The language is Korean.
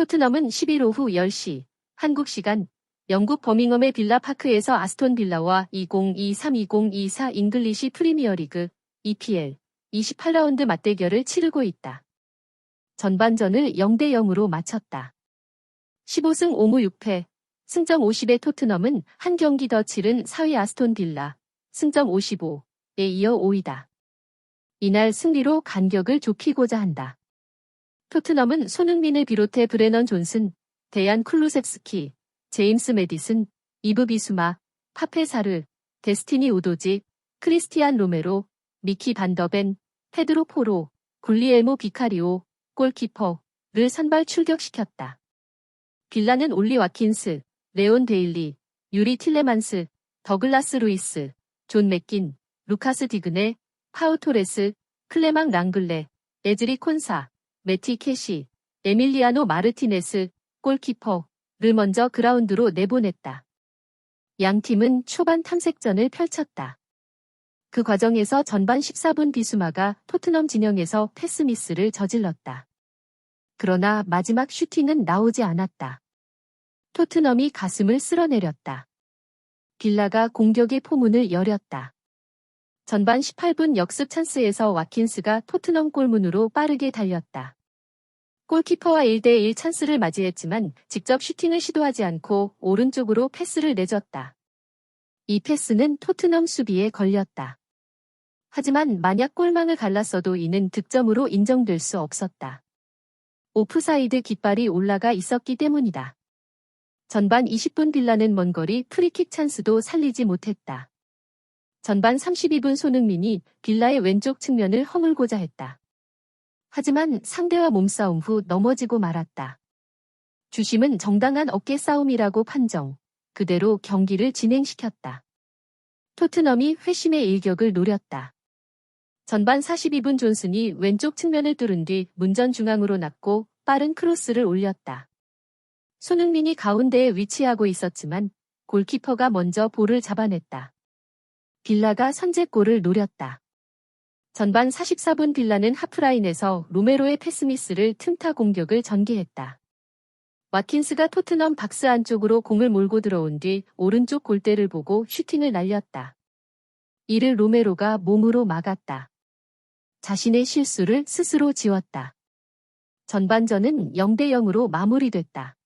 토트넘은 10일 오후 10시 한국 시간 영국 버밍엄의 빌라 파크에서 아스톤 빌라와 2023-2024 잉글리시 프리미어리그 EPL 28라운드 맞대결을 치르고 있다. 전반전을 0대 0으로 마쳤다. 15승 5무 6패, 승점 50의 토트넘은 한 경기 더 치른 4위 아스톤 빌라, 승점 55에 이어 5위다. 이날 승리로 간격을 좁히고자 한다. 토트넘은 손흥민을 비롯해 브레넌 존슨, 데얀 쿨루셉스키, 제임스 메디슨, 이브 비수마, 파페사르, 데스티니 우도지, 크리스티안 로메로, 미키 반더벤, 페드로 포로, 굴리엘모 비카리오, 골키퍼를 선발 출격시켰다. 빌라는 올리 와킨스, 레온 데일리, 유리 틸레만스, 더글라스 루이스, 존 맥긴, 루카스 디그네, 파우토레스, 클레망 랑글레, 에즈리 콘사, 메티 캐시, 에밀리아노 마르티네스, 골키퍼를 먼저 그라운드로 내보냈다. 양 팀은 초반 탐색전을 펼쳤다. 그 과정에서 전반 14분 비수마가 토트넘 진영에서 패스미스를 저질렀다. 그러나 마지막 슈팅은 나오지 않았다. 토트넘이 가슴을 쓸어내렸다. 빌라가 공격의 포문을 열었다. 전반 18분 역습 찬스에서 와킨스가 토트넘 골문으로 빠르게 달렸다. 골키퍼와 1대1 찬스를 맞이했지만 직접 슈팅을 시도하지 않고 오른쪽으로 패스를 내줬다. 이 패스는 토트넘 수비에 걸렸다. 하지만 만약 골망을 갈랐어도 이는 득점으로 인정될 수 없었다. 오프사이드 깃발이 올라가 있었기 때문이다. 전반 20분 빌라는 먼 거리 프리킥 찬스도 살리지 못했다. 전반 32분 손흥민이 빌라의 왼쪽 측면을 허물고자 했다. 하지만 상대와 몸싸움 후 넘어지고 말았다. 주심은 정당한 어깨 싸움이라고 판정. 그대로 경기를 진행시켰다. 토트넘이 회심의 일격을 노렸다. 전반 42분 존슨이 왼쪽 측면을 뚫은 뒤 문전 중앙으로 났고 빠른 크로스를 올렸다. 손흥민이 가운데에 위치하고 있었지만 골키퍼가 먼저 볼을 잡아냈다. 빌라가 선제골을 노렸다. 전반 44분 빌라는 하프라인에서 로메로의 패스미스를 틈타 공격을 전개했다. 와킨스가 토트넘 박스 안쪽으로 공을 몰고 들어온 뒤 오른쪽 골대를 보고 슈팅을 날렸다. 이를 로메로가 몸으로 막았다. 자신의 실수를 스스로 지웠다. 전반전은 0대 0으로 마무리됐다.